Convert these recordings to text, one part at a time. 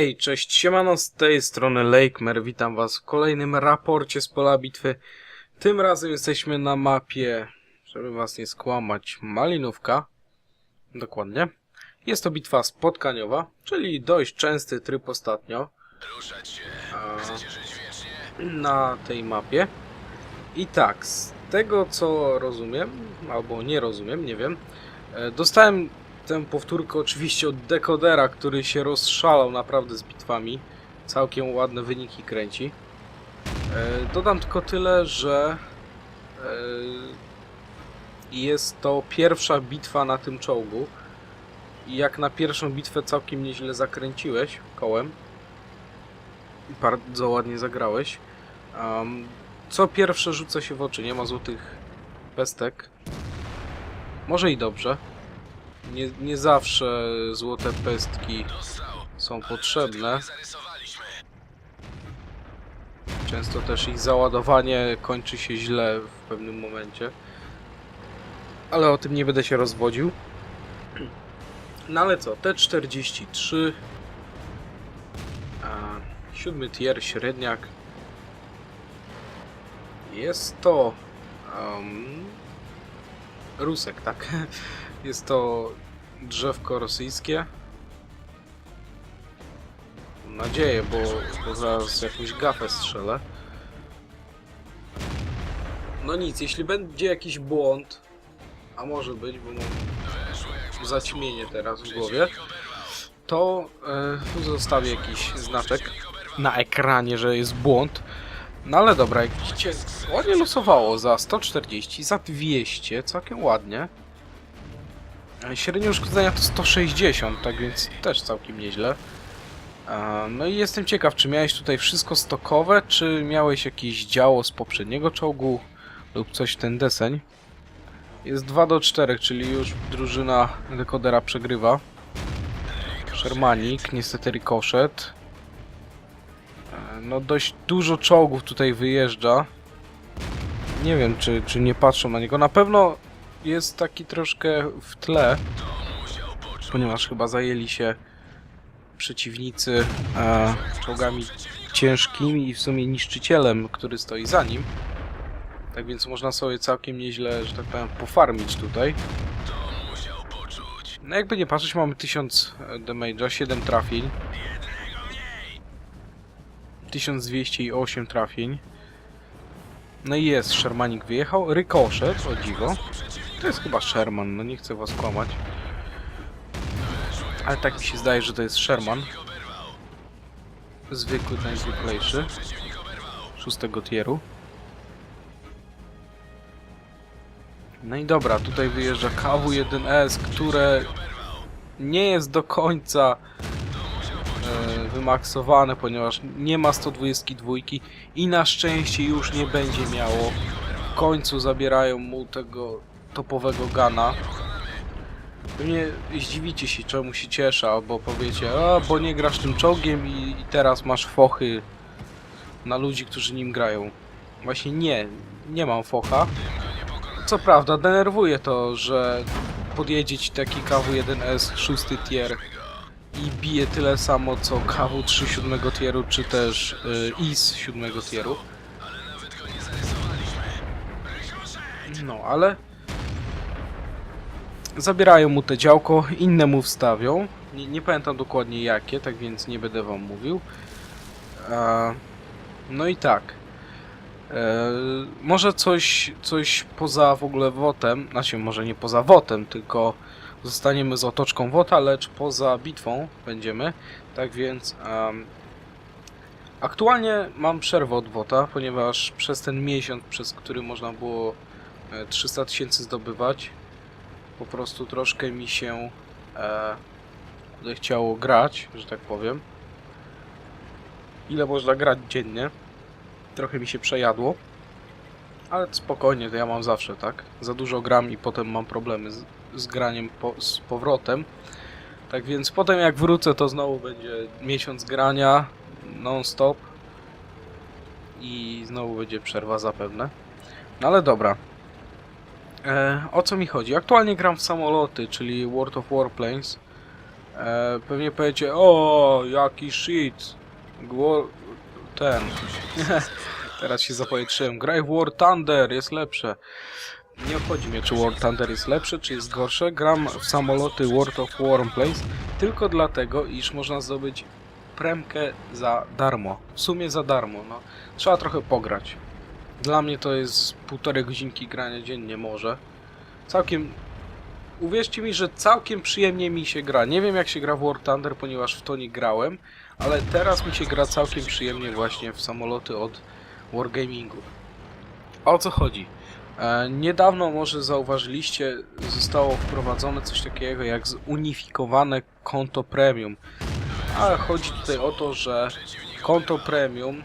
Hej, cześć, siemano z tej strony Lakemer, witam was w kolejnym raporcie z pola bitwy. Tym razem jesteśmy na mapie, żeby was nie skłamać, Malinówka. Dokładnie. Jest to bitwa spotkaniowa, czyli dość częsty tryb ostatnio. Na tej mapie. I tak, z tego co rozumiem, albo nie rozumiem, nie wiem, e, dostałem tę powtórkę oczywiście od dekodera, który się rozszalał naprawdę z bitwami. Całkiem ładne wyniki kręci. E, dodam tylko tyle, że e, jest to pierwsza bitwa na tym czołgu. Jak na pierwszą bitwę całkiem nieźle zakręciłeś kołem. Bardzo ładnie zagrałeś. Co pierwsze rzuca się w oczy, nie ma złotych pestek. Może i dobrze. Nie, nie zawsze złote pestki są potrzebne. Często też ich załadowanie kończy się źle w pewnym momencie. Ale o tym nie będę się rozwodził. No ale co, T43 a, Siódmy tier, średniak Jest to um, Rusek, tak? Jest to drzewko rosyjskie. Mam nadzieję, bo, bo zaraz jakąś gafę strzelę. No nic, jeśli będzie jakiś błąd, a może być, bo mam zaćmienie teraz w głowie, to e, zostawię jakiś znaczek na ekranie, że jest błąd. No ale dobra, jak widzicie, ładnie losowało za 140, za 200, całkiem ładnie. Średnie uszkodzenia to 160, tak więc też całkiem nieźle. No i jestem ciekaw, czy miałeś tutaj wszystko stokowe, czy miałeś jakieś działo z poprzedniego czołgu lub coś w ten deseń. Jest 2 do 4, czyli już drużyna dekodera przegrywa. Shermanik, niestety rikoszet. E, No dość dużo czołgów tutaj wyjeżdża. Nie wiem, czy, czy nie patrzą na niego. Na pewno jest taki troszkę w tle, ponieważ chyba zajęli się przeciwnicy e, czołgami ciężkimi i w sumie niszczycielem, który stoi za nim. Tak więc można sobie całkiem nieźle, że tak powiem, pofarmić tutaj. No jakby nie patrzeć, mamy 1000 damage'a, 7 trafień. 1208 trafień. No i jest, Shermanik wyjechał. Rykoszet, o dziwo. To jest chyba Sherman, no nie chcę was kłamać. Ale tak mi się zdaje, że to jest Sherman. Zwykły, najzwyklejszy. Szóstego tieru. No i dobra, tutaj wyjeżdża KW-1S, które nie jest do końca e, wymaksowane, ponieważ nie ma 122 i na szczęście już nie będzie miało. W końcu zabierają mu tego topowego gana. Pewnie zdziwicie się, czemu się cieszę, albo powiecie, a bo nie grasz tym czołgiem i, i teraz masz fochy na ludzi, którzy nim grają. Właśnie nie, nie mam focha. Co prawda, denerwuje to, że podjedzie ci taki KW-1S 6 tier i bije tyle samo co KW-3 7 tieru, czy też y, IS 7 tieru. No, ale zabierają mu te działko, inne mu wstawią. Nie, nie pamiętam dokładnie jakie, tak więc nie będę wam mówił. E, no i tak. E, może coś, coś poza w ogóle wotem, znaczy może nie poza wotem, tylko zostaniemy z otoczką wota, lecz poza bitwą będziemy. Tak więc em, aktualnie mam przerwę od wota, ponieważ przez ten miesiąc, przez który można było e, 300 tysięcy zdobywać, po prostu troszkę mi się e, chciało grać, że tak powiem. Ile można grać dziennie? Trochę mi się przejadło. Ale spokojnie, to ja mam zawsze, tak? Za dużo gram i potem mam problemy z, z graniem po, z powrotem. Tak więc potem jak wrócę, to znowu będzie miesiąc grania non-stop. I znowu będzie przerwa zapewne. No ale dobra. E, o co mi chodzi? Aktualnie gram w samoloty, czyli World of Warplanes. E, pewnie powiecie, o, jaki shit. Ten. Teraz się zapowietrzyłem. Graj w War Thunder, jest lepsze. Nie obchodzi mnie, czy War Thunder jest lepsze, czy jest gorsze. Gram w samoloty World of Warplanes tylko dlatego, iż można zdobyć premkę za darmo. W sumie za darmo, no. Trzeba trochę pograć. Dla mnie to jest półtorej godzinki grania dziennie może. Całkiem... Uwierzcie mi, że całkiem przyjemnie mi się gra. Nie wiem jak się gra w War Thunder, ponieważ w to nie grałem, ale teraz mi się gra całkiem przyjemnie właśnie w samoloty od Wargamingu. O co chodzi? E, niedawno może zauważyliście, zostało wprowadzone coś takiego jak zunifikowane konto premium. Ale chodzi tutaj o to, że konto premium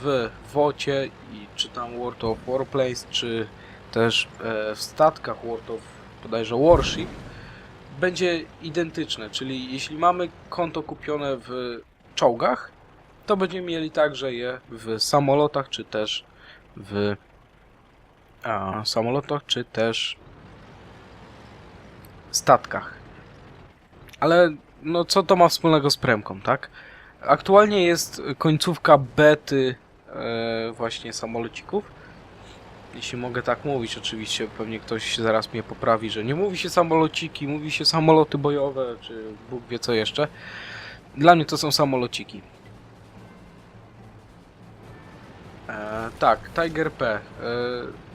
w WOCie i czy tam World of Warplanes, czy też e, w statkach World of bodajże Warship będzie identyczne, czyli jeśli mamy konto kupione w czołgach, to będziemy mieli także je w samolotach, czy też w a, samolotach, czy też statkach. Ale no co to ma wspólnego z premką, tak? Aktualnie jest końcówka bety właśnie samolocików. Jeśli mogę tak mówić, oczywiście pewnie ktoś zaraz mnie poprawi, że nie mówi się samolociki, mówi się samoloty bojowe, czy Bóg wie co jeszcze. Dla mnie to są samolociki. E, tak, Tiger P. E,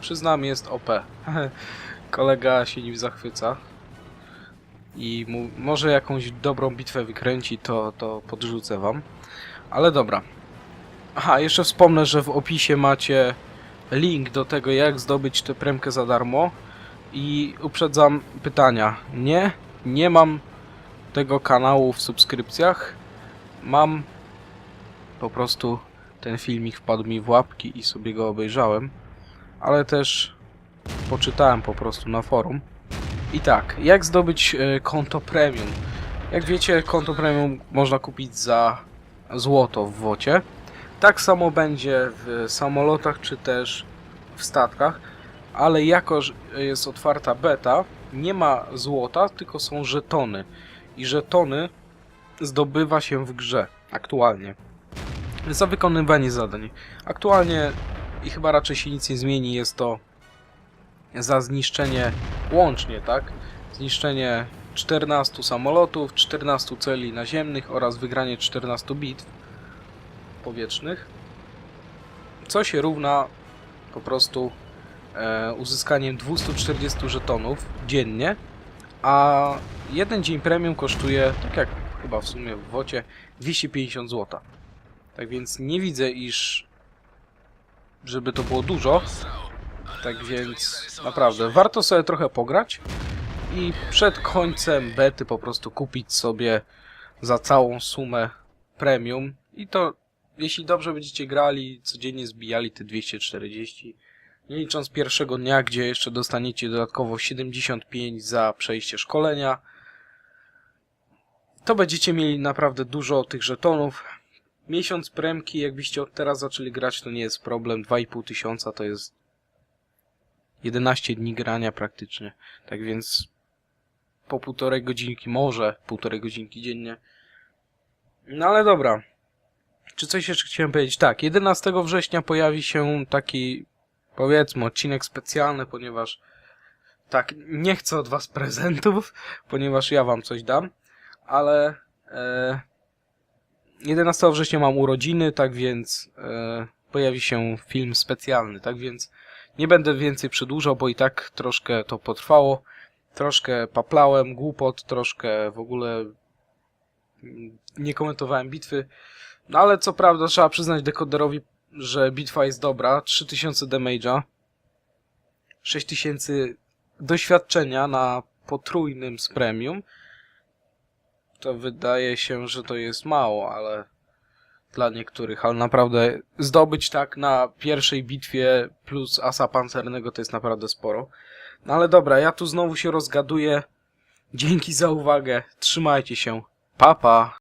przyznam, jest OP. Kolega się nim zachwyca. I mu, może jakąś dobrą bitwę wykręci, to, to podrzucę wam. Ale dobra. Aha, jeszcze wspomnę, że w opisie macie link do tego, jak zdobyć tę premkę za darmo. I uprzedzam pytania. Nie, nie mam tego kanału w subskrypcjach. Mam po prostu ten filmik wpadł mi w łapki i sobie go obejrzałem. Ale też poczytałem po prostu na forum. I tak, jak zdobyć e, konto premium? Jak wiecie, konto premium można kupić za złoto w wocie. Tak samo będzie w samolotach czy też w statkach, ale jako jest otwarta beta, nie ma złota, tylko są żetony. I żetony zdobywa się w grze aktualnie za wykonywanie zadań. Aktualnie i chyba raczej się nic nie zmieni, jest to za zniszczenie łącznie, tak? Zniszczenie 14 samolotów, 14 celi naziemnych oraz wygranie 14 bitw powietrznych. Co się równa po prostu e, uzyskaniem 240 żetonów dziennie, a jeden dzień premium kosztuje, tak jak chyba w sumie w wocie, 250 zł. Tak więc nie widzę, iż żeby to było dużo. Tak więc naprawdę warto sobie trochę pograć i przed końcem bety po prostu kupić sobie za całą sumę premium i to jeśli dobrze będziecie grali, codziennie zbijali te 240 nie licząc pierwszego dnia, gdzie jeszcze dostaniecie dodatkowo 75 za przejście szkolenia to będziecie mieli naprawdę dużo tych żetonów Miesiąc premki, jakbyście od teraz zaczęli grać, to nie jest problem. 2,5 tysiąca to jest 11 dni grania praktycznie. Tak więc po półtorej godzinki, może półtorej godzinki dziennie. No ale dobra. Czy coś jeszcze chciałem powiedzieć? Tak, 11 września pojawi się taki, powiedzmy, odcinek specjalny, ponieważ tak, nie chcę od was prezentów, ponieważ ja wam coś dam, ale... E, 11 września mam urodziny, tak więc e, pojawi się film specjalny, tak więc nie będę więcej przedłużał, bo i tak troszkę to potrwało. Troszkę paplałem, głupot, troszkę w ogóle mm, nie komentowałem bitwy. No ale co prawda trzeba przyznać dekoderowi, że bitwa jest dobra. 3000 damage'a. 6000 doświadczenia na potrójnym z premium to wydaje się, że to jest mało, ale dla niektórych, ale naprawdę zdobyć tak na pierwszej bitwie plus asa pancernego to jest naprawdę sporo. No ale dobra, ja tu znowu się rozgaduję. Dzięki za uwagę, trzymajcie się, papa. Pa.